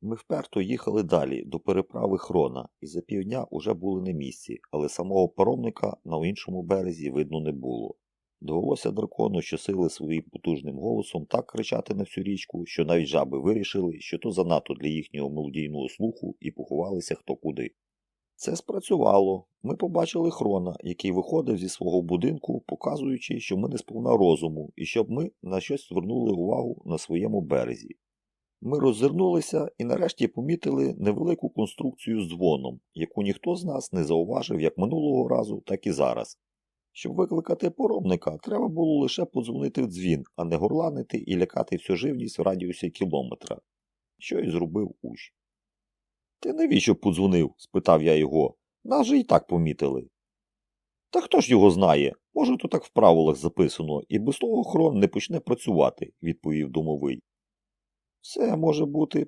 Ми вперто їхали далі, до переправи Хрона, і за півдня уже були на місці, але самого паромника на іншому березі видно не було. Довелося дракону щосили своїм потужним голосом так кричати на всю річку, що навіть жаби вирішили, що то занадто для їхнього мелодійного слуху і поховалися хто куди. Це спрацювало. Ми побачили хрона, який виходив зі свого будинку, показуючи, що ми не сповна розуму, і щоб ми на щось звернули увагу на своєму березі. Ми роззирнулися і нарешті помітили невелику конструкцію з дзвоном, яку ніхто з нас не зауважив як минулого разу, так і зараз. Щоб викликати поробника, треба було лише подзвонити в дзвін, а не горланити і лякати всю живність в радіусі кілометра. Що й зробив Ущ. Ти навіщо подзвонив? спитав я його. Нас же і так помітили. Та хто ж його знає? Може, то так в правилах записано, і без того хрон не почне працювати, відповів домовий. Все може бути,